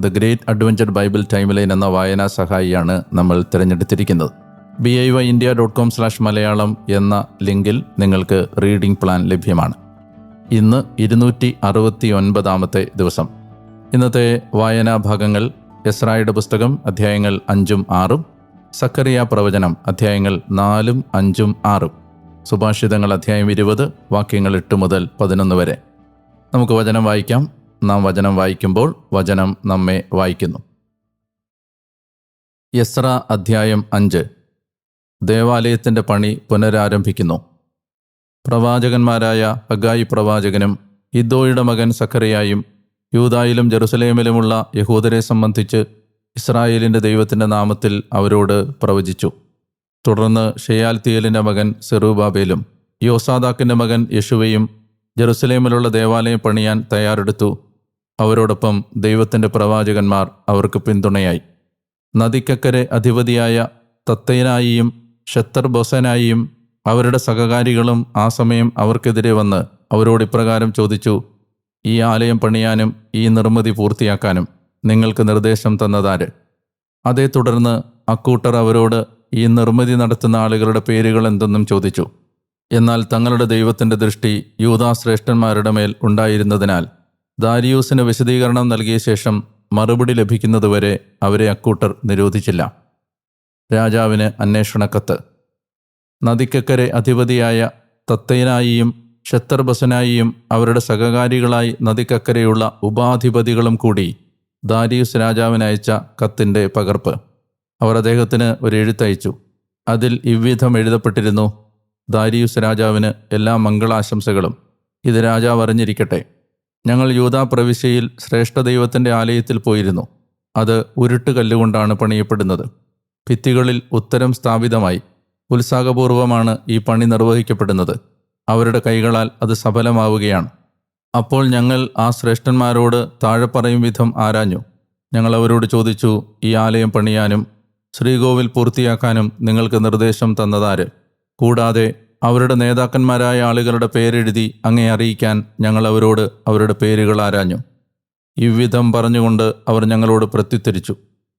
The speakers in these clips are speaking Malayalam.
the great adventure Bible time line എന്ന വായനാ സഹായിയാണ് നമ്മൾ തിരഞ്ഞെടുത്തിരിക്കുന്നത്. B I Y India dot com slash Malayalam എന്ന ലിങ്കിൽ നിങ്ങൾക്ക് റീഡിംഗ് പ്ലാൻ ലഭ്യമാണ്. ഇന്ന് ഇരുന്നൂറ്റി അറുപത്തി ഒൻപതാമത്തെ ദിവസം. ഇന്നത്തെ വായനാ ഭാഗങ്ങൾ എസ്രായുടെ പുസ്തകം അധ്യായങ്ങൾ അഞ്ചും ആറും സക്കറിയ പ്രവചനം അധ്യായങ്ങൾ നാലും അഞ്ചും ആറും സുഭാഷിതങ്ങൾ അധ്യായം ഇരുപത് വാക്യങ്ങൾ എട്ട് മുതൽ പതിനൊന്ന് വരെ. നമുക്ക് വചനം വായിക്കാം. നാം വചനം വായിക്കുമ്പോൾ വചനം നമ്മെ വായിക്കുന്നു. യസ്ര അധ്യായം അഞ്ച്. ദേവാലയത്തിന്റെ പണി പുനരാരംഭിക്കുന്നു. പ്രവാചകന്മാരായ ഹഗായി പ്രവാചകനും ഇദ്ദോയുടെ മകൻ സഖറിയായും യൂതായിലും ജെറുസലേമിലുമുള്ള യഹൂദരെ സംബന്ധിച്ച് ഇസ്രായേലിന്റെ ദൈവത്തിന്റെ നാമത്തിൽ അവരോട് പ്രവചിച്ചു. തുടർന്ന് ഷെയാൽത്തിയലിന്റെ മകൻ സെറൂബാബേലും യോസാദാക്കിന്റെ മകൻ യശുവയും ജെറുസലേമിലുള്ള ദേവാലയം പണിയാൻ തയ്യാറെടുത്തു. അവരോടൊപ്പം ദൈവത്തിന്റെ പ്രവാചകന്മാർ അവർക്ക് പിന്തുണയായി. നദിക്കക്കരെ അധിപതിയായ തത്തൈനായിയും ഷത്തർ ബൊസനായിയും അവരുടെ സഹകാരികളും ആ സമയം അവർക്കെതിരെ വന്ന് അവരോട് ഇപ്രകാരം ചോദിച്ചു ഈ ആലയം പണിയാനും ഈ നിർമ്മിതി പൂർത്തിയാക്കാനും നിങ്ങൾക്ക് നിർദ്ദേശം തന്നതാര്? അതേ തുടർന്ന് അക്കൂട്ടർ അവരോട് ഈ നിർമ്മിതി നടത്തുന്ന ആളുകളുടെ പേരുകൾ എന്തെന്നും ചോദിച്ചു. എന്നാൽ തങ്ങളുടെ ദൈവത്തിന്റെ ദൃഷ്ടി യൂതാശ്രേഷ്ഠന്മാരുടെ മേൽ ഉണ്ടായിരുന്നതിനാൽ ദാരിയൂസിന് വിശദീകരണം നൽകിയ ശേഷം മറുപടി ലഭിക്കുന്നതുവരെ അവരെ അക്കൂട്ടർ നിരോധിച്ചില്ല. രാജാവിന് അന്വേഷണക്കത്ത്. നദിക്കക്കരെ അധിപതിയായ തത്തൈനായിയും ഷത്തർബസനായിയും അവരുടെ സഹകാരികളായി നദിക്കക്കരെയുള്ള ഉപാധിപതികളും കൂടി ദാരിയൂസ് രാജാവിനയച്ച കത്തിന്റെ പകർപ്പ്. അവർ അദ്ദേഹത്തിന് ഒരു എഴുത്തയച്ചു. അതിൽ ഇவ்விധം എഴുതപ്പെട്ടിരുന്നു ദാരിയൂസ് രാജാവിന് എല്ലാ മംഗളാശംസകളും. ഇത് രാജാവ് അറിഞ്ഞിരിക്കട്ടെ. ഞങ്ങൾ യൂതാ പ്രവിശ്യയിൽ ശ്രേഷ്ഠ ദൈവത്തിന്റെ ആലയത്തിൽ പോയിരുന്നു. അത് ഉരുട്ട് കല്ലുകൊണ്ടാണ് പണിയപ്പെടുന്നത്. ഭിത്തികളിൽ ഉത്തരം സ്ഥാപിതമായി ഉത്സാഹപൂർവമാണ് ഈ പണി നിർവഹിക്കപ്പെടുന്നത്. അവരുടെ കൈകളാൽ അത് സഫലമാവുകയാണ്. അപ്പോൾ ഞങ്ങൾ ആ ശ്രേഷ്ഠന്മാരോട് താഴെ പറയും വിധം ആരാഞ്ഞു. ഞങ്ങൾ അവരോട് ചോദിച്ചു ഈ ആലയം പണിയാനും ശ്രീകോവിൽ പൂർത്തിയാക്കാനും നിങ്ങൾക്ക് നിർദ്ദേശം തന്നതാര്? കൂടാതെ അവരുടെ നേതാക്കന്മാരായ ആളുകളുടെ പേരെഴുതി അങ്ങേ അറിയിക്കാൻ ഞങ്ങൾ അവരോട് അവരുടെ പേരുകൾ ആരാഞ്ഞു. ഇவ்விധം പറഞ്ഞുകൊണ്ട് അവർ ഞങ്ങളോട് പ്രത്യുത്തരിച്ചു.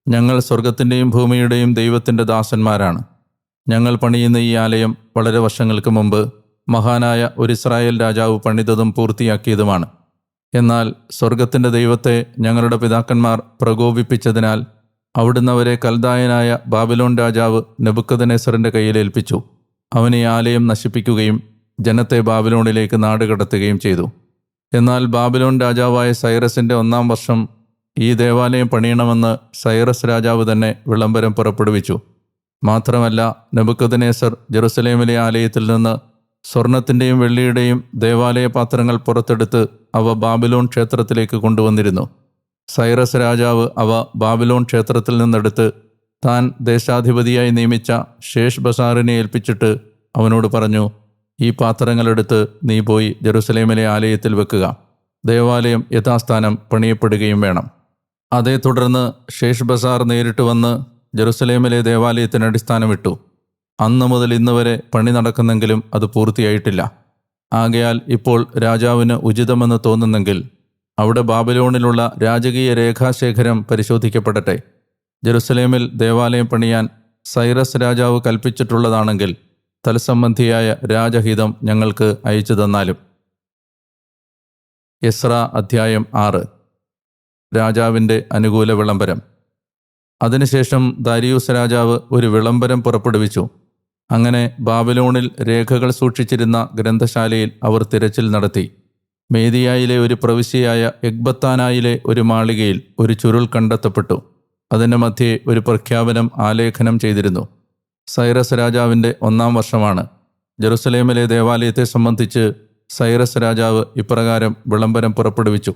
ഞങ്ങൾ സ്വർഗത്തിന്റെയും ഭൂമിയുടെയും ദൈവത്തിന്റെ ദാസന്മാരാണ്. ഞങ്ങൾ പണിയുന്ന ഈ ആലയം വളരെ വർഷങ്ങൾക്ക് മുമ്പ് മഹാനായ ഒരു ഇസ്രായേൽ രാജാവ് പണിതതും പൂർത്തിയാക്കിയതുമാണ്. എന്നാൽ സ്വർഗത്തിന്റെ ദൈവത്തെ ഞങ്ങളുടെ പിതാക്കന്മാർ പ്രകോപിപ്പിച്ചതിനാൽ അവിടുന്ന് അവരെ കൽദായനായ ബാബിലോൺ രാജാവ് നെബുക്കദനേസറിന്റെ കയ്യിൽ ഏൽപ്പിച്ചു. അവൻ ഈ ആലയം നശിപ്പിക്കുകയും ജനത്തെ ബാബിലോണിലേക്ക് നാടുകടത്തുകയും ചെയ്തു. എന്നാൽ ബാബിലോൺ രാജാവായ സൈറസിന്റെ ഒന്നാം വർഷം ഈ ദേവാലയം പണിയണമെന്ന് സൈറസ് രാജാവ് തന്നെ വിളംബരം പുറപ്പെടുവിച്ചു. മാത്രമല്ല നബുക്കദനേസർ ജെറുസലേമിലെ ആലയത്തിൽ നിന്ന് സ്വർണത്തിന്റെയും വെള്ളിയുടെയും ദേവാലയ പാത്രങ്ങൾ പുറത്തെടുത്ത് അവ ബാബിലോൺ ക്ഷേത്രത്തിലേക്ക് കൊണ്ടുവന്നിരുന്നു. സൈറസ് രാജാവ് അവ ബാബിലോൺ ക്ഷേത്രത്തിൽ നിന്നെടുത്ത് താൻ ദേശാധിപതിയായി നിയമിച്ച ശേഷ് ബസാറിനെ ഏൽപ്പിച്ചിട്ട് അവനോട് പറഞ്ഞു ഈ പാത്രങ്ങളെടുത്ത് നീ പോയി ജെറുസലേമിലെ ആലയത്തിൽ വെക്കുക. ദേവാലയം യഥാസ്ഥാനം പണിയപ്പെടുകയും വേണം. അതേ തുടർന്ന് ശേഷ് ബസാർ നേരിട്ട് വന്ന് ജെറുസലേമിലെ ദേവാലയത്തിന് അടിസ്ഥാനം ഇട്ടു. അന്ന് മുതൽ ഇന്ന് വരെ പണി നടക്കുന്നെങ്കിലും അത് പൂർത്തിയായിട്ടില്ല. ആകയാൽ ഇപ്പോൾ രാജാവിന് ഉചിതമെന്ന് തോന്നുന്നെങ്കിൽ അവിടെ ബാബിലോണിലുള്ള രാജകീയ രേഖാശേഖരം പരിശോധിക്കപ്പെടട്ടെ. ജെറുസലേമിൽ ദേവാലയം പണിയാൻ സൈറസ് രാജാവ് കൽപ്പിച്ചിട്ടുള്ളതാണെങ്കിൽ തലസംബന്ധിയായ രാജഹിതം ഞങ്ങൾക്ക് അയച്ചു തന്നാലും. എസ്ര അധ്യായം ആറ്. രാജാവിന്റെ അനുകൂല വിളംബരം. അതിനുശേഷം ദാരിയൂസ് രാജാവ് ഒരു വിളംബരം പുറപ്പെടുവിച്ചു. അങ്ങനെ ബാബിലോണിൽ രേഖകൾ സൂക്ഷിച്ചിരുന്ന ഗ്രന്ഥശാലയിൽ അവർ തിരച്ചിൽ നടത്തി. മേദിയായിലെ ഒരു പ്രവിശ്യയായ എഗ്ബത്താനായിലെ ഒരു മാളികയിൽ ഒരു ചുരുൾ കണ്ടെത്തപ്പെട്ടു. അതിന്റെ മധ്യേ ഒരു പ്രഖ്യാപനം ആലേഖനം ചെയ്തിരുന്നു. സൈറസ് രാജാവിന്റെ ഒന്നാം വർഷമാണ്. ജെറുസലേമിലെ ദേവാലയത്തെ സംബന്ധിച്ച് സൈറസ് രാജാവ് ഇപ്രകാരം വിളംബരം പുറപ്പെടുവിച്ചു.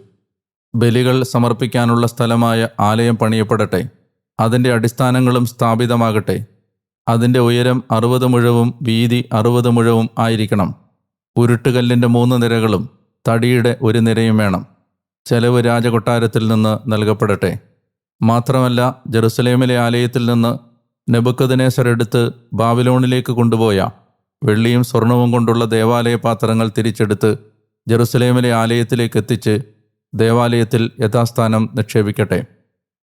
ബലികൾ സമർപ്പിക്കാനുള്ള സ്ഥലമായ ആലയം പണിയപ്പെടട്ടെ. അതിന്റെ അടിസ്ഥാനങ്ങളും സ്ഥാപിതമാകട്ടെ. അതിന്റെ ഉയരം അറുപത് മുഴവും വീതി അറുപത് മുഴവും ആയിരിക്കണം. ഉരുട്ടുകല്ലിന്റെ മൂന്ന് നിരകളും തടിയുടെ ഒരു നിരയും വേണം. ചെലവ് രാജകൊട്ടാരത്തിൽ നിന്ന് നൽകപ്പെടട്ടെ. മാത്രമല്ല ജെറുസലേമിലെ ആലയത്തിൽ നിന്ന് നെബുക്കദിനേസർ എടുത്ത് ബാബിലോണിലേക്ക് കൊണ്ടുപോയ വെള്ളിയും സ്വർണവും കൊണ്ടുള്ള ദേവാലയ പാത്രങ്ങൾ തിരിച്ചെടുത്ത് ജെറുസലേമിലെ ആലയത്തിലേക്ക് എത്തിച്ച് ദേവാലയത്തിൽ യഥാസ്ഥാനം നിക്ഷേപിക്കട്ടെ.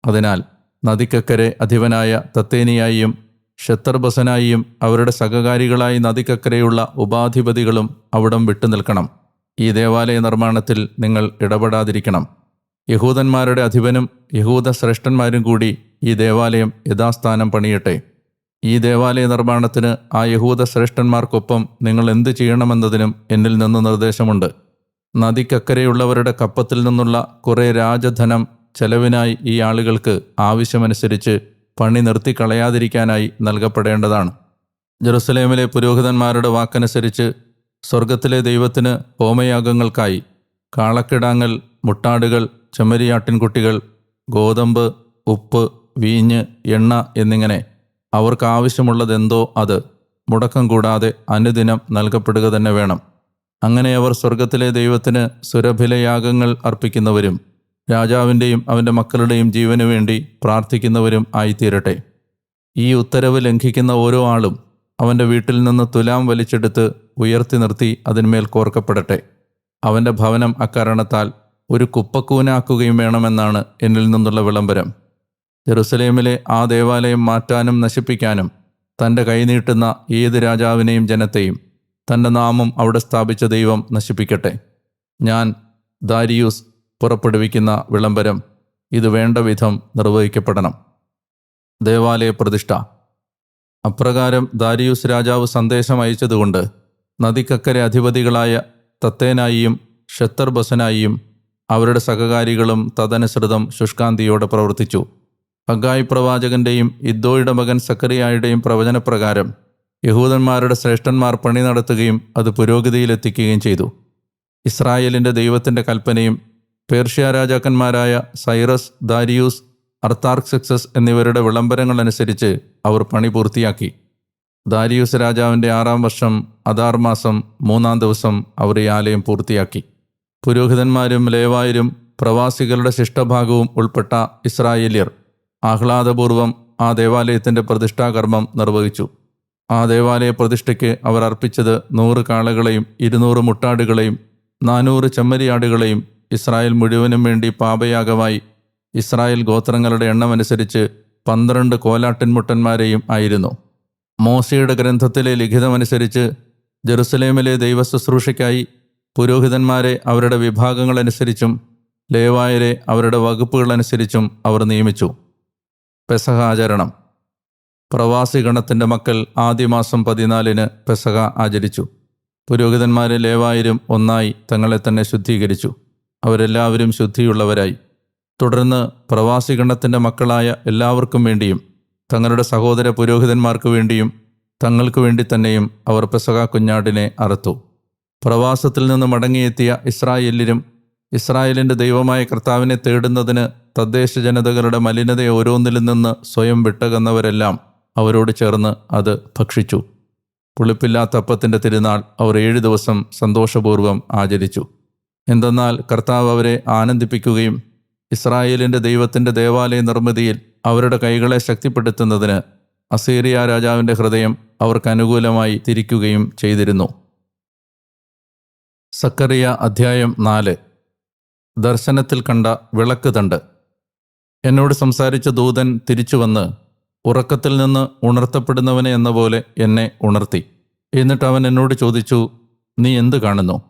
അതിനാൽ നദിക്കക്കരെ അധിപനായ തത്തേനിയായും ഷത്തർബസനായും അവരുടെ സഹകാരികളായി നദിക്കക്കരെയുള്ള ഉപാധിപതികളും അവിടം വിട്ടു നിൽക്കണം ഈ ദേവാലയ നിർമ്മാണത്തിൽ നിങ്ങൾ ഇടപെടാതിരിക്കണം. യഹൂദന്മാരുടെ അധിപനും യഹൂദ ശ്രേഷ്ഠന്മാരും കൂടി ഈ ദേവാലയം യഥാസ്ഥാനം പണിയട്ടെ. ഈ ദേവാലയ നിർമ്മാണത്തിന് ആ യഹൂദ ശ്രേഷ്ഠന്മാർക്കൊപ്പം നിങ്ങൾ എന്ത് ചെയ്യണമെന്നതിനും എന്നിൽ നിന്ന് നിർദ്ദേശമുണ്ട്. നദിക്കക്കരെയുള്ളവരുടെ കപ്പത്തിൽ നിന്നുള്ള കുറേ രാജധനം ചെലവിനായി ഈ ആളുകൾക്ക് ആവശ്യമനുസരിച്ച് പണി നിർത്തിക്കളയാതിരിക്കാനായി നൽകപ്പെടേണ്ടതാണ്. ജെറുസലേമിലെ പുരോഹിതന്മാരുടെ വാക്കനുസരിച്ച് സ്വർഗത്തിലെ ദൈവത്തിന് ഹോമയാഗങ്ങൾക്കായി കാളക്കിടാങ്ങൽ മുട്ടാടുകൾ ചെമ്മരിയാട്ടിൻകുട്ടികൾ ഗോതമ്പ് ഉപ്പ് വീഞ്ഞ് എണ്ണ എന്നിങ്ങനെ അവർക്ക് ആവശ്യമുള്ളതെന്തോ അത് മുടക്കം കൂടാതെ അനുദിനം നൽകപ്പെടുക തന്നെ വേണം. അങ്ങനെ അവർ സ്വർഗത്തിലെ ദൈവത്തിന് സുരഭിലയാഗങ്ങൾ അർപ്പിക്കുന്നവരും രാജാവിന്റെയും അവന്റെ മക്കളുടെയും ജീവനു വേണ്ടി പ്രാർത്ഥിക്കുന്നവരും ആയിത്തീരട്ടെ. ഈ ഉത്തരവ് ലംഘിക്കുന്ന ഓരോ ആളും അവന്റെ വീട്ടിൽ നിന്ന് തുലാം വലിച്ചെടുത്ത് ഉയർത്തി നിർത്തി അതിന്മേൽ കോർക്കപ്പെടട്ടെ. അവന്റെ ഭവനം അക്കാരണത്താൽ ഒരു കുപ്പക്കൂനാക്കുകയും വേണമെന്നാണ് എന്നിൽ നിന്നുള്ള വിളംബരം. ജെറുസലേമിലെ ആ ദേവാലയം മാറ്റാനും നശിപ്പിക്കാനും തന്റെ കൈനീട്ടുന്ന ഏത് രാജാവിനെയും ജനത്തെയും തന്റെ നാമം അവിടെ സ്ഥാപിച്ച ദൈവം നശിപ്പിക്കട്ടെ. ഞാൻ ദാരിയൂസ് പുറപ്പെടുവിക്കുന്ന വിളംബരം ഇത് വേണ്ട വിധം നിർവഹിക്കപ്പെടണം. ദേവാലയ പ്രതിഷ്ഠ. അപ്രകാരം ദാരിയൂസ് രാജാവ് സന്ദേശം അയച്ചതുകൊണ്ട് നദിക്കക്കരെ അധിപതികളായ തത്തേനായിയും ഷത്തർബസനായിയും അവരുടെ സഹകാരികളും തദനുസൃതം ശുഷ്കാന്തിയോടെ പ്രവർത്തിച്ചു. ഹഗായ് പ്രവാചകന്റെയും ഇദ്ദോയുടെ മകൻ സക്കറിയായുടെയും പ്രവചനപ്രകാരം യഹൂദന്മാരുടെ ശ്രേഷ്ഠന്മാർ പണി നടത്തുകയും അത് പുരോഗതിയിലെത്തിക്കുകയും ചെയ്തു. ഇസ്രായേലിന്റെ ദൈവത്തിന്റെ കൽപ്പനയും പേർഷ്യ രാജാക്കന്മാരായ സൈറസ് ദാരിയൂസ് അർത്താർക്സക്സസ് എന്നിവരുടെ വിളംബരങ്ങൾ അനുസരിച്ച് അവർ പണി പൂർത്തിയാക്കി. ദാരിയൂസ് രാജാവിന്റെ ആറാം വർഷം അതാർ മാസം മൂന്നാം ദിവസം അവർ ഈ ആലയം പൂർത്തിയാക്കി. പുരോഹിതന്മാരും ലേവായരും പ്രവാസികളുടെ ശിഷ്ടഭാഗവും ഉൾപ്പെട്ട ഇസ്രായേല്യർ ആഹ്ലാദപൂർവം ആ ദേവാലയത്തിന്റെ പ്രതിഷ്ഠാകർമ്മം നിർവഹിച്ചു. ആ ദേവാലയ പ്രതിഷ്ഠയ്ക്ക് അവർ അർപ്പിച്ചത് നൂറ് കാളകളെയും ഇരുന്നൂറ് മുട്ടാടുകളെയും നാനൂറ് ചെമ്മരിയാടുകളെയും ഇസ്രായേൽ മുഴുവനും വേണ്ടി പാപയാഗമായി ഇസ്രായേൽ ഗോത്രങ്ങളുടെ എണ്ണമനുസരിച്ച് പന്ത്രണ്ട് കോലാട്ടിൻമുട്ടന്മാരെയും ആയിരുന്നു. മോശയുടെ ഗ്രന്ഥത്തിലെ ലിഖിതമനുസരിച്ച് ജെറുസലേമിലെ ദൈവശുശ്രൂഷയ്ക്കായി പുരോഹിതന്മാരെ അവരുടെ വിഭാഗങ്ങളനുസരിച്ചും ലേവായരെ അവരുടെ വകുപ്പുകളനുസരിച്ചും അവർ നിയമിച്ചു. പെസഹ ആചരണം. പ്രവാസി ഗണത്തിന്റെ മക്കൾ ആദ്യ മാസം പതിനാലിന് പെസഹ ആചരിച്ചു. പുരോഹിതന്മാരെ ലേവായരും ഒന്നായി തങ്ങളെ തന്നെ ശുദ്ധീകരിച്ചു. അവരെല്ലാവരും ശുദ്ധിയുള്ളവരായി. തുടർന്ന് പ്രവാസി ഗണത്തിന്റെ മക്കളായ എല്ലാവർക്കും വേണ്ടിയും തങ്ങളുടെ സഹോദര പുരോഹിതന്മാർക്ക് വേണ്ടിയും തങ്ങൾക്ക് വേണ്ടി തന്നെയും അവർ പെസഹ കുഞ്ഞാടിനെ അറുത്തു. പ്രവാസത്തിൽ നിന്ന് മടങ്ങിയെത്തിയ ഇസ്രായേലിലും ഇസ്രായേലിന്റെ ദൈവമായ കർത്താവിനെ തേടുന്നതിന് തദ്ദേശ ജനതകളുടെ മലിനത ഓരോന്നിൽ നിന്ന് സ്വയം വിട്ടകന്നവരെല്ലാം അവരോട് ചേർന്ന് അത് ഭക്ഷിച്ചു. പുളിപ്പില്ലാത്ത അപ്പത്തിന്റെ തിരുനാൾ അവർ ഏഴു ദിവസം സന്തോഷപൂർവം ആചരിച്ചു. എന്തെന്നാൽ കർത്താവ് അവരെ ആനന്ദിപ്പിക്കുകയും ഇസ്രായേലിന്റെ ദൈവത്തിന്റെ ദേവാലയ നിർമ്മിതിയിൽ അവരുടെ കൈകളെ ശക്തിപ്പെടുത്തുന്നതിന് അസീറിയ രാജാവിന്റെ ഹൃദയം അവർക്ക് അനുകൂലമായി തിരിക്കുകയും ചെയ്തിരുന്നു. സക്കറിയ അധ്യായം നാല്. ദർശനത്തിൽ കണ്ട വിളക്ക് തണ്ട്. എന്നോട് സംസാരിച്ച ദൂതൻ തിരിച്ചു വന്ന് ഉറക്കത്തിൽ നിന്ന് ഉണർത്തപ്പെടുന്നവനെ എന്ന പോലെ എന്നെ ഉണർത്തി. എന്നിട്ട് അവൻ എന്നോട് ചോദിച്ചു നീ എന്ത് കാണുന്നു?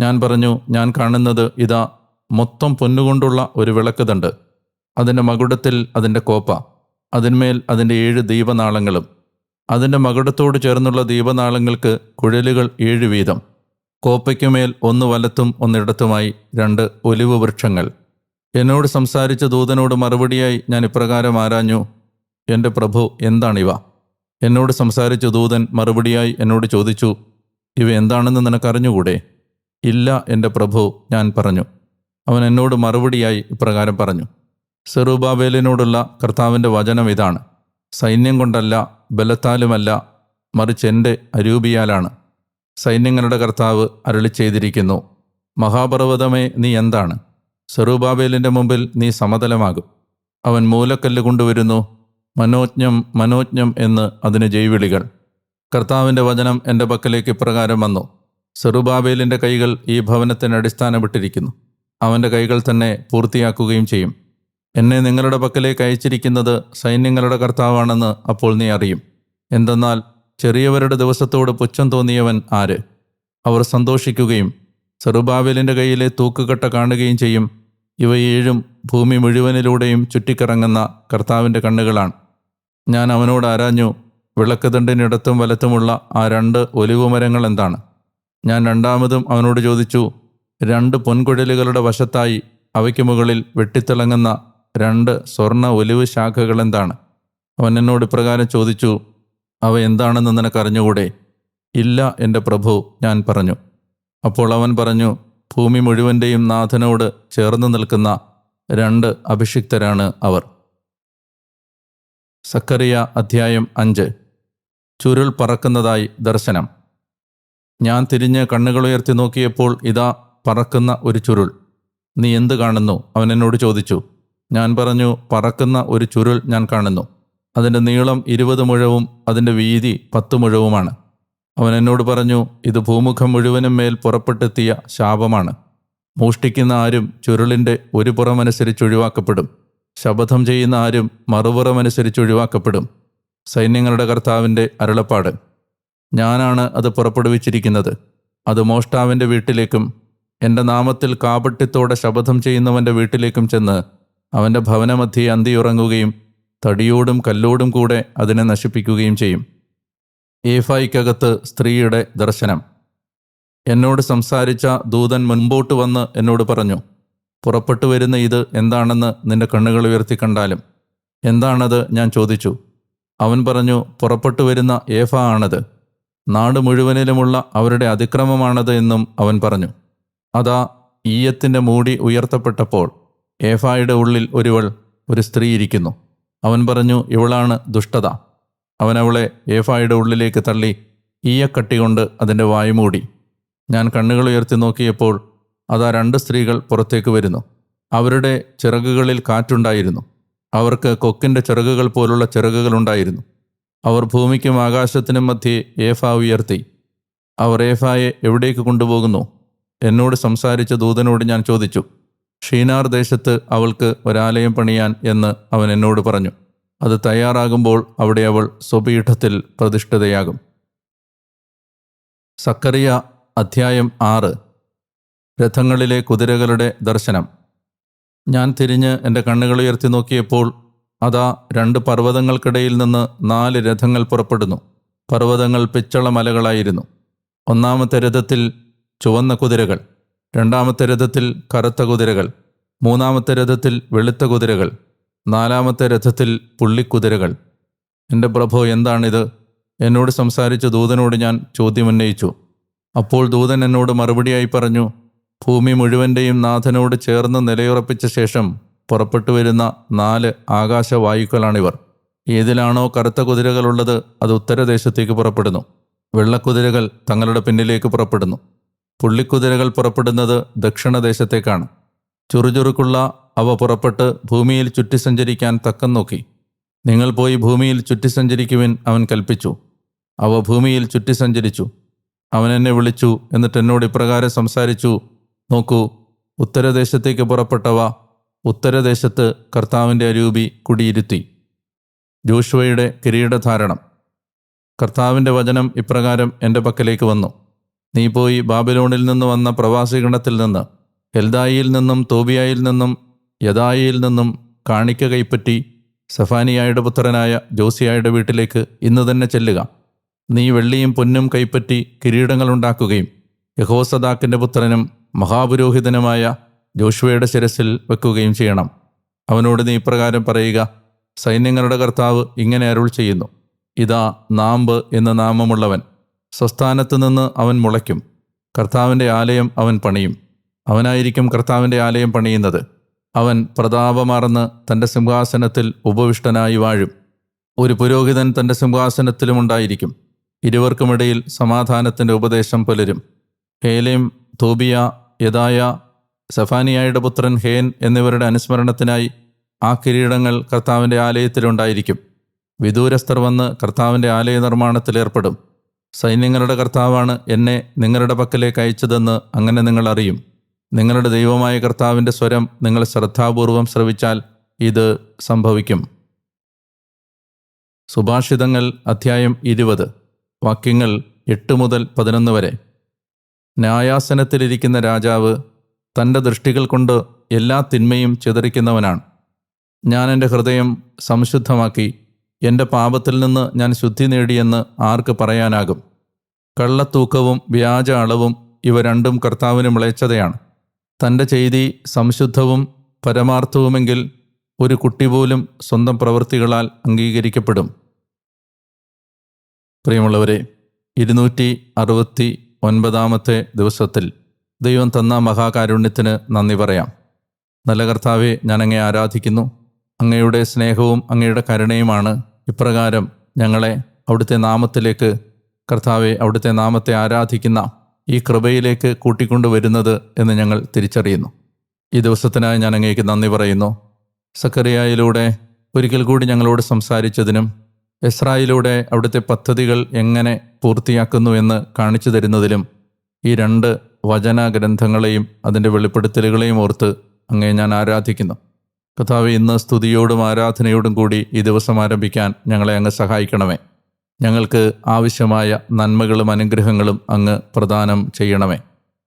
ഞാൻ പറഞ്ഞു ഞാൻ കാണുന്നത് ഇതാ മൊത്തം പൊന്നുകൊണ്ടുള്ള ഒരു വിളക്ക് തണ്ട്. അതിന്റെ മകുടത്തിൽ അതിന്റെ കോപ്പ അതിന്മേൽ അതിന്റെ ഏഴ് ദീപനാളങ്ങളും. അതിന്റെ മകുടത്തോട് ചേർന്നുള്ള ദീപനാളങ്ങൾക്ക് കുഴലുകൾ ഏഴ് വീതം. കോപ്പയ്ക്കുമേൽ ഒന്ന് വലത്തും ഒന്നിടത്തുമായി രണ്ട് ഒലിവ് വൃക്ഷങ്ങൾ എന്നോട് സംസാരിച്ച ദൂതനോട് മറുപടിയായി ഞാൻ ഇപ്രകാരം ആരാഞ്ഞു എന്റെ പ്രഭു എന്താണിവ? എന്നോട് സംസാരിച്ച ദൂതൻ മറുപടിയായി എന്നോട് ചോദിച്ചു ഇവ എന്താണെന്ന് നിനക്കറിഞ്ഞുകൂടെ? ഇല്ല എന്റെ പ്രഭു ഞാൻ പറഞ്ഞു. അവൻ എന്നോട് മറുപടിയായി ഇപ്രകാരം പറഞ്ഞു സെറുബാബേലിനോടുള്ള കർത്താവിന്റെ വചനം ഇതാണ്. സൈന്യം കൊണ്ടല്ല ബലത്താലുമല്ല മറിച്ച് എന്റെ അരൂപിയാലാണ്. സൈന്യങ്ങളുടെ കർത്താവ് അരുളി ചെയ്തിരിക്കുന്നു. മഹാപർവതമേ നീ എന്താണ്? സെറുബാബേലിന്റെ മുമ്പിൽ നീ സമതലമാകും. അവൻ മൂലക്കല്ല് കൊണ്ടുവരുന്നു. മനോജ്ഞം മനോജ്ഞം എന്ന് അതിന് ജൈവിളികൾ. കർത്താവിന്റെ വചനം എന്റെ പക്കലേക്ക് ഇപ്രകാരം വന്നു. സെറുബാബേലിന്റെ കൈകൾ ഈ ഭവനത്തിന് അടിസ്ഥാനപ്പെട്ടിരിക്കുന്നു. അവന്റെ കൈകൾ തന്നെ പൂർത്തിയാക്കുകയും ചെയ്യും. എന്നെ നിങ്ങളുടെ പക്കലേക്ക് അയച്ചിരിക്കുന്നത് സൈന്യങ്ങളുടെ കർത്താവാണെന്ന് അപ്പോൾ നീ അറിയും. എന്തെന്നാൽ ചെറിയവരുടെ ദിവസത്തോട് പുച്ഛം തോന്നിയവൻ ആര്? അവർ സന്തോഷിക്കുകയും സെറുബാബേലിന്റെ കയ്യിലെ തൂക്കുകട്ട കാണുകയും ചെയ്യും. ഇവ ഏഴും ഭൂമി മുഴുവനിലൂടെയും ചുറ്റിക്കറങ്ങുന്ന കർത്താവിന്റെ കണ്ണുകളാണ്. ഞാൻ അവനോട് ആരാഞ്ഞു? വിളക്കുതണ്ടിനിടത്തും വലത്തുമുള്ള ആ രണ്ട് ഒലിവുമരങ്ങൾ എന്താണ്? ഞാൻ രണ്ടാമതും അവനോട് ചോദിച്ചു രണ്ട് പൊൻകുഴലുകളുടെ വശത്തായി അവയ്ക്ക് മുകളിൽ വെട്ടിത്തിളങ്ങുന്ന രണ്ട് സ്വർണ ഒലിവ് ശാഖകൾ എന്താണ്? അവൻ എന്നോട് ഇപ്രകാരം ചോദിച്ചു അവ എന്താണെന്ന് നിനക്കറിഞ്ഞുകൂടെ ഇല്ല എന്റെ പ്രഭു ഞാൻ പറഞ്ഞു. അപ്പോൾ അവൻ പറഞ്ഞു ഭൂമി മുഴുവന്റെയും നാഥനോട് ചേർന്ന് നിൽക്കുന്ന രണ്ട് അഭിഷിക്തരാണ് അവർ. സക്കറിയ അധ്യായം അഞ്ച്. ചുരുൾ പറക്കുന്നതായി ദർശനം. ഞാൻ തിരിഞ്ഞ് കണ്ണുകളുയർത്തി നോക്കിയപ്പോൾ ഇതാ പറക്കുന്ന ഒരു ചുരുൾ. നീ എന്ത് കാണുന്നു? അവൻ എന്നോട് ചോദിച്ചു. ഞാൻ പറഞ്ഞു പറക്കുന്ന ഒരു ചുരുൾ ഞാൻ കാണുന്നു. അതിന്റെ നീളം ഇരുപത് മുഴവും അതിന്റെ വീതി പത്ത് മുഴവുമാണ്. അവൻ എന്നോട് പറഞ്ഞു ഇത് ഭൂമുഖം മുഴുവനും മേൽ പുറപ്പെട്ടെത്തിയ ശാപമാണ്. മോഷ്ടിക്കുന്ന ആരും ചുരുളിന്റെ ഒരു പുറമനുസരിച്ച് ഒഴിവാക്കപ്പെടും. ശപഥം ചെയ്യുന്ന ആരും മറുപുറമനുസരിച്ച് ഒഴിവാക്കപ്പെടും. സൈന്യങ്ങളുടെ കർത്താവിന്റെ അരുളപ്പാട്. ഞാനാണ് അത് പുറപ്പെടുവിച്ചിരിക്കുന്നത്. അത് മോഷ്ടാവിന്റെ വീട്ടിലേക്കും എന്റെ നാമത്തിൽ കാപട്യത്തോടെ ശപഥം ചെയ്യുന്നവന്റെ വീട്ടിലേക്കും ചെന്ന് അവന്റെ ഭവനമധ്യേ അന്തിയുറങ്ങുകയും തടിയോടും കല്ലോടും കൂടെ അതിനെ നശിപ്പിക്കുകയും ചെയ്യും. ഏഫായിക്കകത്ത് സ്ത്രീയുടെ ദർശനം. എന്നോട് സംസാരിച്ച ദൂതൻ മുൻപോട്ട് വന്ന് എന്നോട് പറഞ്ഞു പുറപ്പെട്ടു വരുന്ന ഇത് എന്താണെന്ന് നിന്റെ കണ്ണുകൾ ഉയർത്തി കണ്ടാലും. എന്താണത്? ഞാൻ ചോദിച്ചു. അവൻ പറഞ്ഞു പുറപ്പെട്ടു വരുന്ന ഏഫ ആണത്. നാട് മുഴുവനിലുമുള്ള അവരുടെ അതിക്രമമാണത് എന്നും അവൻ പറഞ്ഞു. അതാ ഈയത്തിന്റെ മൂടി ഉയർത്തപ്പെട്ടപ്പോൾ ഏഫായുടെ ഉള്ളിൽ ഒരുവൾ ഒരു സ്ത്രീ ഇരിക്കുന്നു. അവൻ പറഞ്ഞു ഇവളാണ് ദുഷ്ടത. അവൻ അവളെ ഏഫായുടെ ഉള്ളിലേക്ക് തള്ളി ഈയക്കട്ടി കൊണ്ട് അതിന്റെ വായു മൂടി. ഞാൻ കണ്ണുകൾ ഉയർത്തി നോക്കിയപ്പോൾ അതാ രണ്ട് സ്ത്രീകൾ പുറത്തേക്ക് വരുന്നു. അവരുടെ ചിറകുകളിൽ കാറ്റുണ്ടായിരുന്നു. അവർക്ക് കൊക്കിന്റെ ചിറകുകൾ പോലുള്ള ചിറകുകളുണ്ടായിരുന്നു അവർ ഭൂമിക്കും ആകാശത്തിനും മധ്യേ ഏഫ ഉയർത്തി. അവർ ഏഫായെ എവിടേക്ക് കൊണ്ടുപോകുന്നു? എന്നോട് സംസാരിച്ച ദൂതനോട് ഞാൻ ചോദിച്ചു. ഷീനാർ ദേശത്ത് അവൾക്ക് ഒരാലയം പണിയാൻ എന്ന് അവൻ എന്നോട് പറഞ്ഞു. അത് തയ്യാറാകുമ്പോൾ അവിടെ അവൾ സ്വപീഠത്തിൽ പ്രതിഷ്ഠിതയാകും. സക്കറിയ അധ്യായം ആറ്. രഥങ്ങളിലെ കുതിരകളുടെ ദർശനം. ഞാൻ തിരിഞ്ഞ് എന്റെ കണ്ണുകൾ ഉയർത്തി നോക്കിയപ്പോൾ അതാ രണ്ട് പർവതങ്ങൾക്കിടയിൽ നിന്ന് നാല് രഥങ്ങൾ പുറപ്പെടുന്നു. പർവതങ്ങൾ പിച്ചള മലകളായിരുന്നു ഒന്നാമത്തെ രഥത്തിൽ ചുവന്ന കുതിരകൾ. രണ്ടാമത്തെ രഥത്തിൽ കറുത്ത കുതിരകൾ മൂന്നാമത്തെ രഥത്തിൽ വെളുത്ത കുതിരകൾ നാലാമത്തെ രഥത്തിൽ പുള്ളിക്കുതിരകൾ. എന്റെ പ്രഭോ എന്താണിത്? എന്നോട് സംസാരിച്ച ദൂതനോട് ഞാൻ ചോദ്യമുന്നയിച്ചു. അപ്പോൾ ദൂതൻ എന്നോട് മറുപടിയായി പറഞ്ഞു ഭൂമി മുഴുവന്റെയും നാഥനോട് ചേർന്ന് നിലയുറപ്പിച്ച ശേഷം പുറപ്പെട്ടു വരുന്ന നാല് ആകാശവായുക്കളാണിവർ. ഏതിലാണോ കറുത്ത കുതിരകളുള്ളത് അത് ഉത്തരദേശത്തേക്ക് പുറപ്പെടുന്നു. വെള്ളക്കുതിരകൾ തങ്ങളുടെ പിന്നിലേക്ക് പുറപ്പെടുന്നു. പുള്ളിക്കുതിരകൾ പുറപ്പെടുന്നത് ദക്ഷിണദേശത്തേക്കാണ്. ചുറുചുറുക്കുള്ള അവ പുറപ്പെട്ട് ഭൂമിയിൽ ചുറ്റി സഞ്ചരിക്കാൻ തക്കം നോക്കി. നിങ്ങൾ പോയി ഭൂമിയിൽ ചുറ്റി സഞ്ചരിക്കുവിൻ അവൻ കൽപ്പിച്ചു. അവ ഭൂമിയിൽ ചുറ്റി സഞ്ചരിച്ചു അവൻ എന്നെ വിളിച്ചു എന്നിട്ട് എന്നോട് ഇപ്രകാരം സംസാരിച്ചു. നോക്കൂ ഉത്തരദേശത്തേക്ക് പുറപ്പെട്ടവ ഉത്തരദേശത്ത് കർത്താവിന്റെ അരൂപി കുടിയിരുത്തി. ജോഷുവയുടെ കിരീടധാരണം. കർത്താവിന്റെ വചനം ഇപ്രകാരം എന്റെ പക്കലേക്ക് വന്നു. നീ പോയി ബാബിലോണിൽ നിന്ന് വന്ന പ്രവാസിഗണത്തിൽ നിന്ന് ഹെൽദായിയിൽ നിന്നും തോബിയായിൽ നിന്നും യദായിയിൽ നിന്നും കാണിക്ക കൈപ്പറ്റി സഫാനിയായുടെ പുത്രനായ ജോസിയായുടെ വീട്ടിലേക്ക് ഇന്ന് തന്നെ ചെല്ലുക. നീ വെള്ളിയും പൊന്നും കൈപ്പറ്റി കിരീടങ്ങൾ ഉണ്ടാക്കുകയും യഹോസദാക്കിന്റെ പുത്രനും മഹാപുരോഹിതനുമായ ജോഷുവയുടെ ശിരസിൽ വെക്കുകയും ചെയ്യണം. അവനോട് നീ ഇപ്രകാരം പറയുക സൈന്യങ്ങളുടെ കർത്താവ് ഇങ്ങനെ അരുൾ ചെയ്യുന്നു. ഇതാ നാമ്പ് എന്ന നാമമുള്ളവൻ. സ്വസ്ഥാനത്ത് നിന്ന് അവൻ മുളയ്ക്കും. കർത്താവിന്റെ ആലയം അവൻ പണിയും. അവനായിരിക്കും കർത്താവിന്റെ ആലയം പണിയുന്നത്. അവൻ പ്രതാപമാർന്ന് തന്റെ സിംഹാസനത്തിൽ ഉപവിഷ്ടനായി വാഴും. ഒരു പുരോഹിതൻ തന്റെ സിംഹാസനത്തിലും ഉണ്ടായിരിക്കും. ഇരുവർക്കുമിടയിൽ സമാധാനത്തിന്റെ ഉപദേശം പുലരും. ഹേലേം തോബിയ യദായ സഫാനിയായുടെ പുത്രൻ ഹേൻ എന്നിവരുടെ അനുസ്മരണത്തിനായി ആ കിരീടങ്ങൾ കർത്താവിന്റെ ആലയത്തിലുണ്ടായിരിക്കും. വിദൂരസ്ഥർ വന്ന് കർത്താവിന്റെ ആലയ നിർമ്മാണത്തിൽ ഏർപ്പെടും സൈന്യങ്ങളുടെ കർത്താവാണ് എന്നെ നിങ്ങളുടെ പക്കലേക്ക് അയച്ചതെന്ന് അങ്ങനെ നിങ്ങൾ അറിയും. നിങ്ങളുടെ ദൈവമായ കർത്താവിന്റെ സ്വരം നിങ്ങൾ ശ്രദ്ധാപൂർവം ശ്രവിച്ചാൽ ഇത് സംഭവിക്കും. സുഭാഷിതങ്ങൾ അധ്യായം ഇരുപത്. വാക്യങ്ങൾ എട്ട് മുതൽ പതിനൊന്ന് വരെ. ന്യായാസനത്തിലിരിക്കുന്ന രാജാവ് തന്റെ ദൃഷ്ടികൾ കൊണ്ട് എല്ലാ തിന്മയും ചിതറിക്കുന്നവനാണ്. ഞാൻ എന്റെ ഹൃദയം സംശുദ്ധമാക്കി എന്റെ പാപത്തിൽ നിന്ന് ഞാൻ ശുദ്ധി നേടിയെന്ന് ആർക്ക് പറയാനാകും? കള്ളത്തൂക്കവും വ്യാജ അളവും ഇവ രണ്ടും കർത്താവിന് മിളച്ചതയാണ് തന്റെ ചെയ്തി സംശുദ്ധവും പരമാർത്ഥവുമെങ്കിൽ ഒരു കുട്ടി പോലും സ്വന്തം പ്രവൃത്തികളാൽ അംഗീകരിക്കപ്പെടും. പ്രിയമുള്ളവരെ ഇരുന്നൂറ്റി അറുപത്തി ഒൻപതാമത്തെ ദിവസത്തിൽ ദൈവം തന്ന മഹാകാരുണ്യത്തിന് നന്ദി പറയാം. നല്ല കർത്താവെ ഞാൻ അങ്ങയെ ആരാധിക്കുന്നു. അങ്ങയുടെ സ്നേഹവും അങ്ങയുടെ കരുണയുമാണ് ഇപ്രകാരം ഞങ്ങളെ അവിടുത്തെ നാമത്തിലേക്ക് കർത്താവെ അവിടുത്തെ നാമത്തെ ആരാധിക്കുന്ന ഈ കൃപയിലേക്ക് കൂട്ടിക്കൊണ്ടുവരുന്നത് എന്ന് ഞങ്ങൾ തിരിച്ചറിയുന്നു. ഈ ദിവസത്തിനായി ഞാൻ അങ്ങേക്ക് നന്ദി പറയുന്നു. സക്കറിയായിലൂടെ ഒരിക്കൽ കൂടി ഞങ്ങളോട് സംസാരിച്ചതിനും എസ്രായിലൂടെ അവിടുത്തെ പദ്ധതികൾ എങ്ങനെ പൂർത്തിയാക്കുന്നു എന്ന് കാണിച്ചു തരുന്നതിലും ഈ രണ്ട് വചന ഗ്രന്ഥങ്ങളെയും അതിന്റെ വെളിപ്പെടുത്തലുകളെയും ഓർത്ത് അങ്ങേ ഞാൻ ആരാധിക്കുന്നു. കഥാവ് ഇന്ന് സ്തുതിയോടും ആരാധനയോടും കൂടി ഈ ദിവസം ആരംഭിക്കാൻ ഞങ്ങളെ അങ്ങ് സഹായിക്കണമേ. ഞങ്ങൾക്ക് ആവശ്യമായ നന്മകളും അനുഗ്രഹങ്ങളും അങ്ങ് പ്രദാനം ചെയ്യണമേ.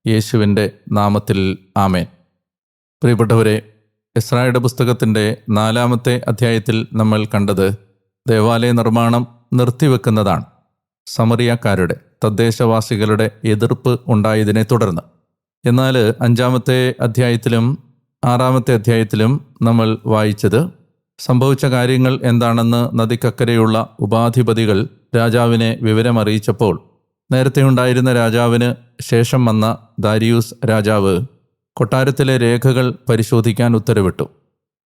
യേശുവിന്റെ നാമത്തിൽ ആമേൻ. പ്രിയപ്പെട്ടവരെ ഇസ്രായേഡ് പുസ്തകത്തിന്റെ നാലാമത്തെ അധ്യായത്തിൽ നമ്മൾ കണ്ടത് ദേവാലയ നിർമ്മാണം നിർത്തിവെക്കുന്നതാണ്. സമറിയക്കാരുടെ തദ്ദേശവാസികളുടെ എതിർപ്പ് ഉണ്ടായതിനെ തുടർന്ന്. എന്നാൽ അഞ്ചാമത്തെ അധ്യായത്തിലും ആറാമത്തെ അധ്യായത്തിലും നമ്മൾ വായിച്ചത് സംഭവിച്ച കാര്യങ്ങൾ എന്താണെന്ന് നദിക്കക്കരെയുള്ള ഉപാധിപതികൾ രാജാവിനെ വിവരമറിയിച്ചപ്പോൾ നേരത്തെ ഉണ്ടായിരുന്ന രാജാവിന് ശേഷം വന്ന ദാരിയൂസ് രാജാവ് കൊട്ടാരത്തിലെ രേഖകൾ പരിശോധിക്കാൻ ഉത്തരവിട്ടു.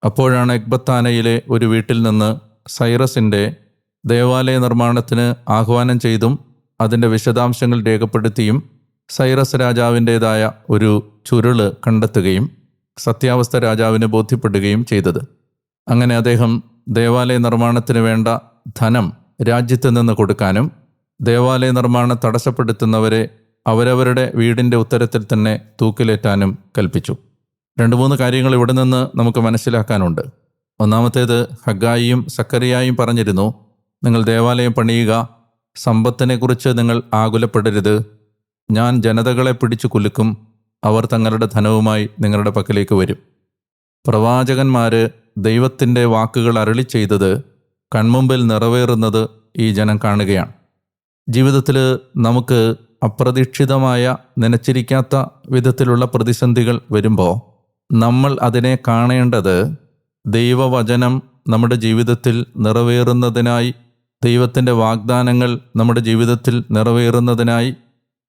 അപ്പോഴാണ് എക്ബത്താനയിലെ ഒരു വീട്ടിൽ നിന്ന് സൈറസിന്റെ ദേവാലയ നിർമ്മാണത്തിന് ആഹ്വാനം ചെയ്തും അതിന്റെ വിശദാംശങ്ങൾ രേഖപ്പെടുത്തിയും സൈറസ് രാജാവിന്റേതായ ഒരു ചുരുൾ കണ്ടെത്തുകയും സത്യാവസ്ഥ രാജാവിന് ബോധ്യപ്പെടുകയും ചെയ്തത്. അങ്ങനെ അദ്ദേഹം ദേവാലയ നിർമ്മാണത്തിന് വേണ്ട ധനം രാജ്യത്ത് നിന്ന് കൊടുക്കാനും ദേവാലയ നിർമ്മാണം തടസ്സപ്പെടുത്തുന്നവരെ അവരവരുടെ വീടിന്റെ ഉത്തരത്തിൽ തന്നെ തൂക്കിലേറ്റാനും കൽപ്പിച്ചു. രണ്ട് മൂന്ന് കാര്യങ്ങൾ ഇവിടെ നിന്ന് നമുക്ക് മനസ്സിലാക്കാനുണ്ട്. ഒന്നാമത്തേത് ഹഗായിയും സക്കറിയായും പറഞ്ഞിരുന്നു നിങ്ങൾ ദേവാലയം പണിയുക സമ്പത്തിനെക്കുറിച്ച് നിങ്ങൾ ആകുലപ്പെടരുത്. ഞാൻ ജനതകളെ പിടിച്ചു കുലുക്കും അവർ തങ്ങളുടെ ധനവുമായി നിങ്ങളുടെ പക്കലേക്ക് വരും. പ്രവാചകന്മാര് ദൈവത്തിന്റെ വാക്കുകൾ അരളി ചെയ്തത് കൺമുമ്പിൽ നിറവേറുന്നത് ഈ ജനം കാണുകയാണ്. ജീവിതത്തിൽ നമുക്ക് അപ്രതീക്ഷിതമായ നനച്ചിരിക്കാത്ത വിധത്തിലുള്ള പ്രതിസന്ധികൾ വരുമ്പോൾ നമ്മൾ അതിനെ കാണേണ്ടത് ദൈവവചനം നമ്മുടെ ജീവിതത്തിൽ നിറവേറുന്നതിനായി ദൈവത്തിന്റെ വാഗ്ദാനങ്ങൾ നമ്മുടെ ജീവിതത്തിൽ നിറവേറുന്നതിനായി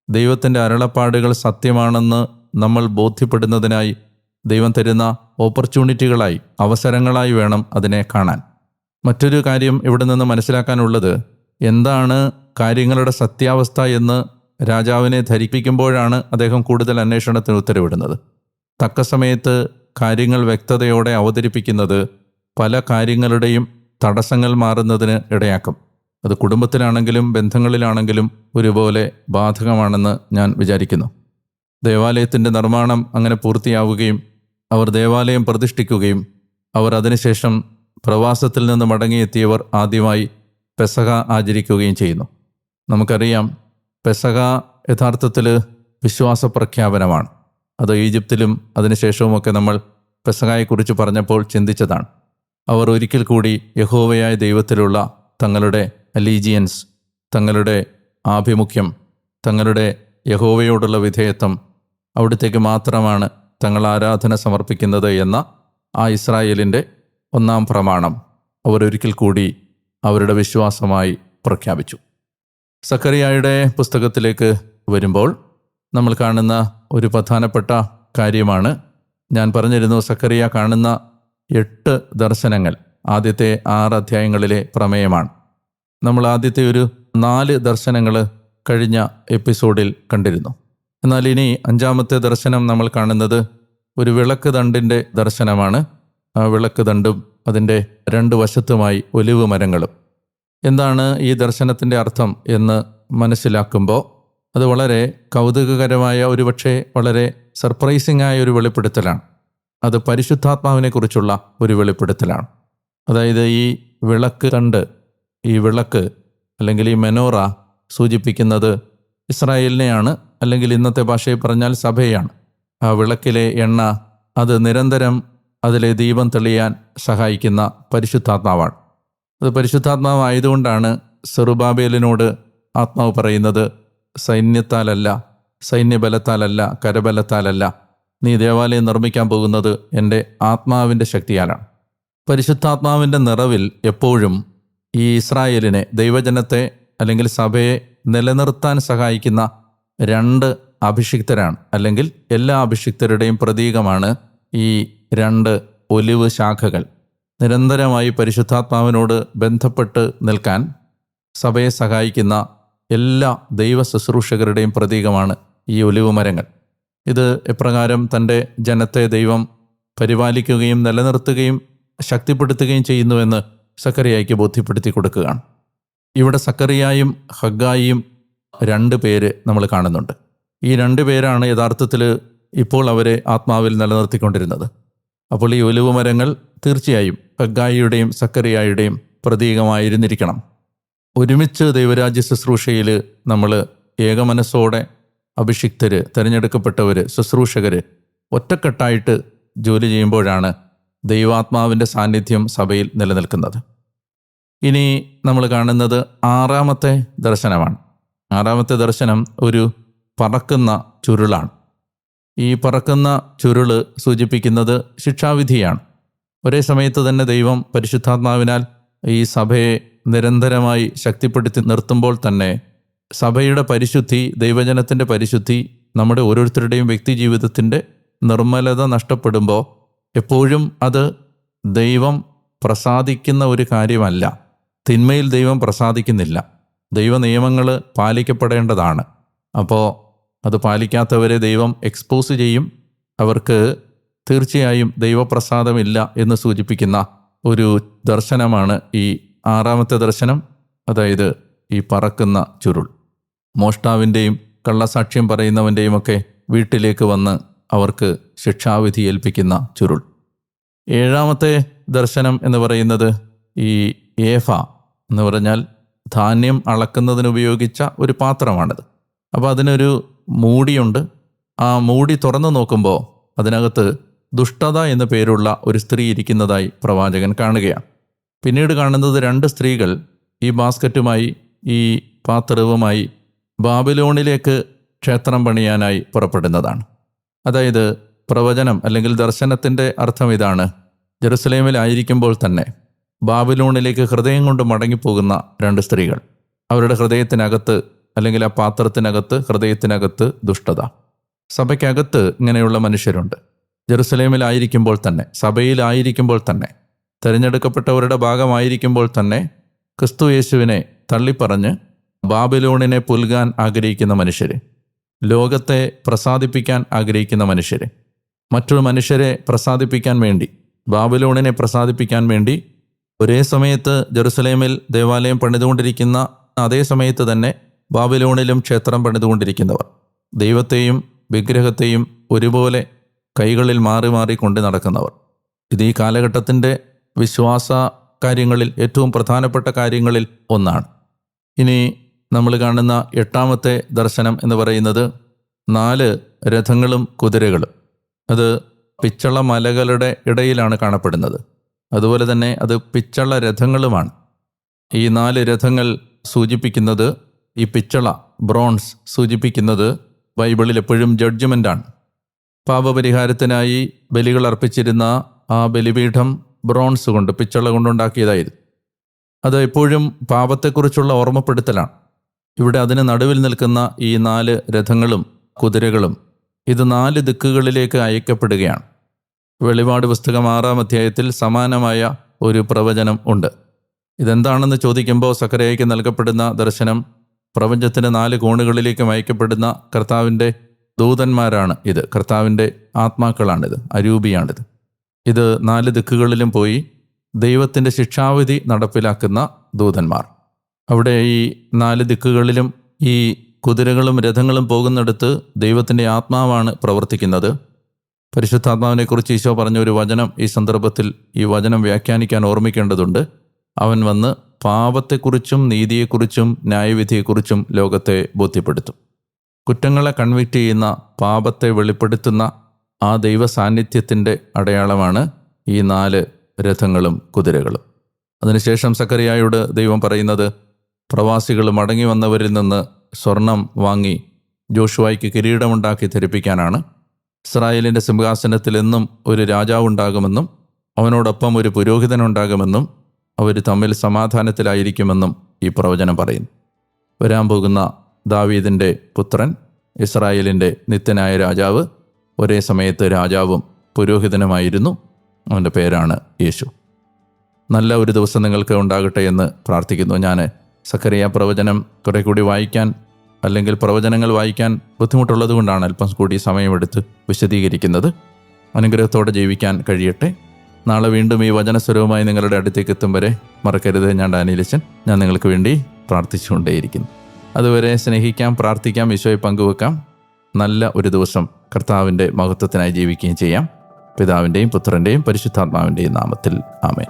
ദൈവത്തിന്റെ അരളപ്പാടുകൾ സത്യമാണെന്ന് നമ്മൾ ബോധ്യപ്പെടുന്നതിനായി ദൈവം തരുന്ന ഓപ്പർച്യൂണിറ്റികളായി അവസരങ്ങളായി വേണം അതിനെ കാണാൻ. മറ്റൊരു കാര്യം ഇവിടെ നിന്ന് മനസ്സിലാക്കാനുള്ളത് എന്താണ് കാര്യങ്ങളുടെ സത്യാവസ്ഥ എന്ന് രാജാവിനെ ധരിപ്പിക്കുമ്പോഴാണ് അദ്ദേഹം കൂടുതൽ അന്വേഷണത്തിന് ഉത്തരവിടുന്നത്. തക്ക സമയത്ത് കാര്യങ്ങൾ വ്യക്തതയോടെ അവതരിപ്പിക്കുന്നത് പല കാര്യങ്ങളുടെയും തടസ്സങ്ങൾ മാറുന്നതിന് ഇടയാക്കും. അത് കുടുംബത്തിലാണെങ്കിലും ബന്ധങ്ങളിലാണെങ്കിലും ഒരുപോലെ ബാധകമാണെന്ന് ഞാൻ വിചാരിക്കുന്നു. ദേവാലയത്തിന്റെ നിർമ്മാണം അങ്ങനെ പൂർത്തിയാവുകയും അവർ ദേവാലയം പ്രതിഷ്ഠിക്കുകയും അവർ അതിനുശേഷം പ്രവാസത്തിൽ നിന്ന് മടങ്ങിയെത്തിയവർ ആദ്യമായി പെസക ആചരിക്കുകയും ചെയ്യുന്നു. നമുക്കറിയാം പെസക യഥാർത്ഥത്തിൽ വിശ്വാസ പ്രഖ്യാപനമാണ് അത് ഈജിപ്തിലും അതിനുശേഷവുമൊക്കെ നമ്മൾ പെസകായെക്കുറിച്ച് പറഞ്ഞപ്പോൾ ചിന്തിച്ചതാണ്. അവർ ഒരിക്കൽ കൂടി യഹോവയായ ദൈവത്തിലുള്ള തങ്ങളുടെ അലീജിയൻസ് തങ്ങളുടെ ആഭിമുഖ്യം തങ്ങളുടെ യഹോവയോടുള്ള വിധേയത്വം അവിടത്തേക്ക് മാത്രമാണ് തങ്ങൾ ആരാധന സമർപ്പിക്കുന്നത് എന്ന ആ ഇസ്രായേലിന്റെ ഒന്നാം പ്രമാണം അവരൊരിക്കൽ കൂടി അവരുടെ വിശ്വാസമായി പ്രഖ്യാപിച്ചു. സക്കറിയായുടെ പുസ്തകത്തിലേക്ക് വരുമ്പോൾ നമ്മൾ കാണുന്ന ഒരു പ്രധാനപ്പെട്ട കാര്യമാണ്. ഞാൻ പറഞ്ഞിരുന്നു സക്കറിയ കാണുന്ന എട്ട് ദർശനങ്ങൾ ആദ്യത്തെ ആറ് അധ്യായങ്ങളിലെ പ്രമേയമാണ്. നമ്മൾ ആദ്യത്തെ ഒരു നാല് ദർശനങ്ങൾ കഴിഞ്ഞ എപ്പിസോഡിൽ കണ്ടിരുന്നു. എന്നാൽ ഇനി അഞ്ചാമത്തെ ദർശനം നമ്മൾ കാണുന്നത് ഒരു വിളക്ക് തണ്ടിന്റെ ദർശനമാണ്. ആ വിളക്ക് ദണ്ടും അതിന്റെ രണ്ട് വശത്തുമായി ഒലിവ് മരങ്ങളും. എന്താണ് ഈ ദർശനത്തിന്റെ അർത്ഥം എന്ന് മനസ്സിലാക്കുമ്പോൾ അത് വളരെ കൗതുകകരമായ ഒരുപക്ഷെ വളരെ സർപ്രൈസിംഗ് ആയ ഒരു വെളിപ്പെടുത്തലാണ്. അത് പരിശുദ്ധാത്മാവിനെ കുറിച്ചുള്ള ഒരു വെളിപ്പെടുത്തലാണ്. അതായത് ഈ വിളക്ക് കണ്ട് ഈ വിളക്ക് അല്ലെങ്കിൽ ഈ മെനോറ സൂചിപ്പിക്കുന്നത് ഇസ്രായേലിനെയാണ് അല്ലെങ്കിൽ ഇന്നത്തെ ഭാഷയിൽ പറഞ്ഞാൽ സഭയാണ് ആ വിളക്കിലെ എണ്ണ അത് നിരന്തരം അതിലെ ദീപം തെളിയാൻ സഹായിക്കുന്ന പരിശുദ്ധാത്മാവാണ്. അത് പരിശുദ്ധാത്മാവായതുകൊണ്ടാണ് സെറുബാബേലിനോട് ആത്മാവ് പറയുന്നത് സൈന്യത്താലല്ല സൈന്യബലത്താലല്ല കരബലത്താലല്ല നീ ദേവാലയം നിർമ്മിക്കാൻ പോകുന്നത് എന്റെ ആത്മാവിന്റെ ശക്തിയാലാണ്. പരിശുദ്ധാത്മാവിന്റെ നിറവിൽ എപ്പോഴും ഈ ഇസ്രായേലിനെ ദൈവജനത്തെ അല്ലെങ്കിൽ സഭയെ നിലനിർത്താൻ സഹായിക്കുന്ന രണ്ട് അഭിഷിക്തരാണ്. അല്ലെങ്കിൽ എല്ലാ അഭിഷിക്തരുടെയും പ്രതീകമാണ് ഈ രണ്ട് ഒലിവ് ശാഖകൾ. നിരന്തരമായി പരിശുദ്ധാത്മാവിനോട് ബന്ധപ്പെട്ട് നിൽക്കാൻ സഭയെ സഹായിക്കുന്ന എല്ലാ ദൈവ ശുശ്രൂഷകരുടെയും പ്രതീകമാണ് ഈ ഒലിവ് മരങ്ങൾ. ഇത് എപ്രകാരം തന്റെ ജനത്തെ ദൈവം പരിപാലിക്കുകയും നിലനിർത്തുകയും ശക്തിപ്പെടുത്തുകയും ചെയ്യുന്നുവെന്ന് സക്കറിയായിക്ക് ബോധ്യപ്പെടുത്തി കൊടുക്കുകയാണ്. ഇവിടെ സക്കറിയായും ഹഗ്ഗായിയും രണ്ട് പേര് നമ്മൾ കാണുന്നുണ്ട്. ഈ രണ്ട് പേരാണ് യഥാർത്ഥത്തിൽ ഇപ്പോൾ അവരെ ആത്മാവിൽ നിലനിർത്തിക്കൊണ്ടിരുന്നത്. അപ്പോൾ ഈ ഒലിവ് മരങ്ങൾ തീർച്ചയായും ഹഗ്ഗായിയുടെയും സക്കറിയായുടെയും പ്രതീകമായിരുന്നിരിക്കണം. ഒരുമിച്ച് ദൈവരാജ്യ ശുശ്രൂഷയിൽ നമ്മൾ ഏകമനസ്സോടെ അഭിഷിക്തർ തിരഞ്ഞെടുക്കപ്പെട്ടവർ ശുശ്രൂഷകർ ഒറ്റക്കെട്ടായിട്ട് ജോലി ചെയ്യുമ്പോഴാണ് ദൈവാത്മാവിന്റെ സാന്നിധ്യം സഭയിൽ നിലനിൽക്കുന്നത്. ഇനി നമ്മൾ കാണുന്നത് ആറാമത്തെ ദർശനമാണ്. ആറാമത്തെ ദർശനം ഒരു പറക്കുന്ന ചുരുളാണ്. ഈ പറക്കുന്ന ചുരുൾ സൂചിപ്പിക്കുന്നത് ശിക്ഷാവിധിയാണ്. ഒരേ സമയത്ത് തന്നെ ദൈവം പരിശുദ്ധാത്മാവിനാൽ ഈ സഭയെ നിരന്തരമായി ശക്തിപ്പെടുത്തി നിർത്തുമ്പോൾ തന്നെ സഭയുടെ പരിശുദ്ധി ദൈവജനത്തിന്റെ പരിശുദ്ധി നമ്മുടെ ഓരോരുത്തരുടെയും വ്യക്തി ജീവിതത്തിന്റെ നിർമ്മലത നഷ്ടപ്പെടുമ്പോൾ എപ്പോഴും അത് ദൈവം പ്രസാദിക്കുന്ന ഒരു കാര്യമല്ല. തിന്മയിൽ ദൈവം പ്രസാദിക്കുന്നില്ല. ദൈവ നിയമങ്ങൾ പാലിക്കപ്പെടേണ്ടതാണ്. അപ്പോൾ അത് പാലിക്കാത്തവരെ ദൈവം എക്സ്പോസ് ചെയ്യും. അവർക്ക് തീർച്ചയായും ദൈവപ്രസാദമില്ല എന്ന് സൂചിപ്പിക്കുന്ന ഒരു ദർശനമാണ് ഈ ആറാമത്തെ ദർശനം അതായത് ഈ പറക്കുന്ന ചുരുൾ. മോഷ്ടാവിന്റെയും കള്ളസാക്ഷ്യം പറയുന്നവന്റെയും ഒക്കെ വീട്ടിലേക്ക് വന്ന് അവർക്ക് ശിക്ഷാവിധി ഏൽപ്പിക്കുന്ന ചുരുൾ. ഏഴാമത്തെ ദർശനം എന്ന് പറയുന്നത് ഈ ഏഫ എന്ന് പറഞ്ഞാൽ ധാന്യം അളക്കുന്നതിന് ഉപയോഗിച്ച ഒരു പാത്രമാണിത്. അപ്പോൾ അതിനൊരു മൂടിയുണ്ട്. ആ മൂടി തുറന്നു നോക്കുമ്പോൾ അതിനകത്ത് ദുഷ്ടത എന്ന പേരുള്ള ഒരു സ്ത്രീ ഇരിക്കുന്നതായി പ്രവാചകൻ കാണുകയാണ്. പിന്നീട് കാണുന്നത് രണ്ട് സ്ത്രീകൾ ഈ ബാസ്ക്കറ്റുമായി ഈ പാത്രവുമായി ബാബിലോണിലേക്ക് ക്ഷേത്രം പണിയാനായി പുറപ്പെടുന്നതാണ്. അതായത് പ്രവചനം അല്ലെങ്കിൽ ദർശനത്തിന്റെ അർത്ഥം ഇതാണ്. ജെറുസലേമിലായിരിക്കുമ്പോൾ തന്നെ ബാബിലോണിലേക്ക് ഹൃദയം കൊണ്ട് മടങ്ങിപ്പോകുന്ന രണ്ട് സ്ത്രീകൾ. അവരുടെ ഹൃദയത്തിനകത്ത് അല്ലെങ്കിൽ ആ പാത്രത്തിനകത്ത് ഹൃദയത്തിനകത്ത് ദുഷ്ടത. സഭയ്ക്കകത്ത് ഇങ്ങനെയുള്ള മനുഷ്യരുണ്ട്. ജെറുസലേമിലായിരിക്കുമ്പോൾ തന്നെ സഭയിലായിരിക്കുമ്പോൾ തന്നെ തിരഞ്ഞെടുക്കപ്പെട്ടവരുടെ ഭാഗമായിരിക്കുമ്പോൾ തന്നെ ക്രിസ്തു യേശുവിനെ തള്ളിപ്പറഞ്ഞ് ബാബിലോണിനെ പുൽകാൻ ആഗ്രഹിക്കുന്ന മനുഷ്യർ ലോകത്തെ പ്രസാദിപ്പിക്കാൻ ആഗ്രഹിക്കുന്ന മനുഷ്യർ മറ്റൊരു മനുഷ്യരെ പ്രസാദിപ്പിക്കാൻ വേണ്ടി ബാബിലോണിനെ പ്രസാദിപ്പിക്കാൻ വേണ്ടി ഒരേ സമയത്ത് ജെറുസലേമിൽ ദേവാലയം പണിതുകൊണ്ടിരിക്കുന്ന അതേ സമയത്ത് തന്നെ ബാബിലോണിലും ക്ഷേത്രം പണിതുകൊണ്ടിരിക്കുന്നവർ. ദൈവത്തെയും വിഗ്രഹത്തെയും ഒരുപോലെ കൈകളിൽ മാറി മാറി കൊണ്ട് നടക്കുന്നവർ. ഇത് ഈ കാലഘട്ടത്തിന്റെ വിശ്വാസ കാര്യങ്ങളിൽ ഏറ്റവും പ്രധാനപ്പെട്ട കാര്യങ്ങളിൽ ഒന്നാണ്. ഇനി നമ്മൾ കാണുന്ന എട്ടാമത്തെ ദർശനം എന്ന് പറയുന്നത് നാല് രഥങ്ങളും കുതിരകളും. അത് പിച്ചള മലകളുടെ ഇടയിലാണ് കാണപ്പെടുന്നത്. അതുപോലെ തന്നെ അത് പിച്ചള രഥങ്ങളുമാണ്. ഈ നാല് രഥങ്ങൾ സൂചിപ്പിക്കുന്നത് ഈ പിച്ചള ബ്രോൺസ് സൂചിപ്പിക്കുന്നത് ബൈബിളിൽ എപ്പോഴും ജഡ്ജ്മെന്റാണ് പാപപരിഹാരത്തിനായി ബലികൾ അർപ്പിച്ചിരുന്ന ആ ബലിപീഠം ബ്രോൺസ് കൊണ്ട് പിച്ചള കൊണ്ടുണ്ടാക്കിയതായിരുന്നു അത് എപ്പോഴും പാപത്തെക്കുറിച്ചുള്ള ഓർമ്മപ്പെടുത്തലാണ്. ഇവിടെ അതിന് നടുവിൽ നിൽക്കുന്ന ഈ നാല് രഥങ്ങളും കുതിരകളും ഇത് നാല് ദിക്കുകളിലേക്ക് അയക്കപ്പെടുകയാണ്. വെളിപാട് പുസ്തകം ആറാം അധ്യായത്തിൽ സമാനമായ ഒരു പ്രവചനം ഉണ്ട്. ഇതെന്താണെന്ന് ചോദിക്കുമ്പോൾ സക്കരയ്ക്ക് നൽകപ്പെടുന്ന ദർശനം പ്രപഞ്ചത്തിന്റെ നാല് കോണുകളിലേക്കും അയക്കപ്പെടുന്ന കർത്താവിന്റെ ദൂതന്മാരാണ് ഇത്. കർത്താവിന്റെ ആത്മാക്കളാണിത് അരൂപിയാണിത്. ഇത് നാല് ദിക്കുകളിലും പോയി ദൈവത്തിന്റെ ശിക്ഷാവിധി നടപ്പിലാക്കുന്ന ദൂതന്മാർ. അവിടെ ഈ നാല് ദിക്കുകളിലും ഈ കുതിരകളും രഥങ്ങളും പോകുന്നിടത്ത് ദൈവത്തിന്റെ ആത്മാവാണ് പ്രവർത്തിക്കുന്നത്. പരിശുദ്ധാത്മാവിനെക്കുറിച്ച് ഈശോ പറഞ്ഞ ഒരു വചനം ഈ സന്ദർഭത്തിൽ ഈ വചനം വ്യാഖ്യാനിക്കാൻ ഓർമ്മിക്കേണ്ടതുണ്ട്. അവൻ വന്ന് പാപത്തെക്കുറിച്ചും നീതിയെക്കുറിച്ചും ന്യായവിധിയെക്കുറിച്ചും ലോകത്തെ ബോധ്യപ്പെടുത്തും. കുറ്റങ്ങളെ കൺവിക്റ്റ് ചെയ്യുന്ന പാപത്തെ വെളിപ്പെടുത്തുന്ന ആ ദൈവ സാന്നിധ്യത്തിന്റെ അടയാളമാണ് ഈ നാല് രഥങ്ങളും കുതിരകളും. അതിനുശേഷം സക്കറിയായോട് ദൈവം പറയുന്നത് പ്രവാസികൾ മടങ്ങി വന്നവരിൽ നിന്ന് സ്വർണം വാങ്ങി ജോഷുവായ്ക്ക് കിരീടമുണ്ടാക്കി ധരിപ്പിക്കാനാണ്. ഇസ്രായേലിന്റെ സിംഹാസനത്തിൽ എന്നും ഒരു രാജാവുണ്ടാകുമെന്നും അവനോടൊപ്പം ഒരു പുരോഹിതനുണ്ടാകുമെന്നും അവർ തമ്മിൽ സമാധാനത്തിലായിരിക്കുമെന്നും ഈ പ്രവചനം പറയുന്നു. വരാൻ പോകുന്ന ദാവീദിന്റെ പുത്രൻ ഇസ്രായേലിന്റെ നിത്യനായ രാജാവ് ഒരേ സമയത്ത് രാജാവും പുരോഹിതനുമായിരുന്നു. അവന്റെ പേരാണ് യേശു. നല്ല ഒരു ദിവസം നിങ്ങൾക്ക് ഉണ്ടാകട്ടെ എന്ന് പ്രാർത്ഥിക്കുന്നു. ഞാൻ സക്കറിയ പ്രവചനം കുറെ കൂടി വായിക്കാൻ അല്ലെങ്കിൽ പ്രവചനങ്ങൾ വായിക്കാൻ ബുദ്ധിമുട്ടുള്ളത് കൊണ്ടാണ് അല്പം കൂടി സമയമെടുത്ത് വിശദീകരിക്കുന്നത്. അനുഗ്രഹത്തോടെ ജീവിക്കാൻ കഴിയട്ടെ. നാളെ വീണ്ടും ഈ വചനസ്വരവുമായി നിങ്ങളുടെ അടുത്തേക്ക് എത്തും വരെ മറക്കരുത്. ഞാൻ ഡാനിയലച്ചൻ. ഞാൻ നിങ്ങൾക്ക് വേണ്ടി പ്രാർത്ഥിച്ചുകൊണ്ടേയിരിക്കുന്നു. അതുവരെ സ്നേഹിക്കാം പ്രാർത്ഥിക്കാം ഈശോയെ പങ്കുവെക്കാം. നല്ല ഒരു ദിവസം കർത്താവിന്റെ മഹത്വത്തിനായി ജീവിക്കുകയും ചെയ്യാം. പിതാവിന്റെയും പുത്രന്റെയും പരിശുദ്ധാത്മാവിന്റെയും നാമത്തിൽ. ആമേൻ.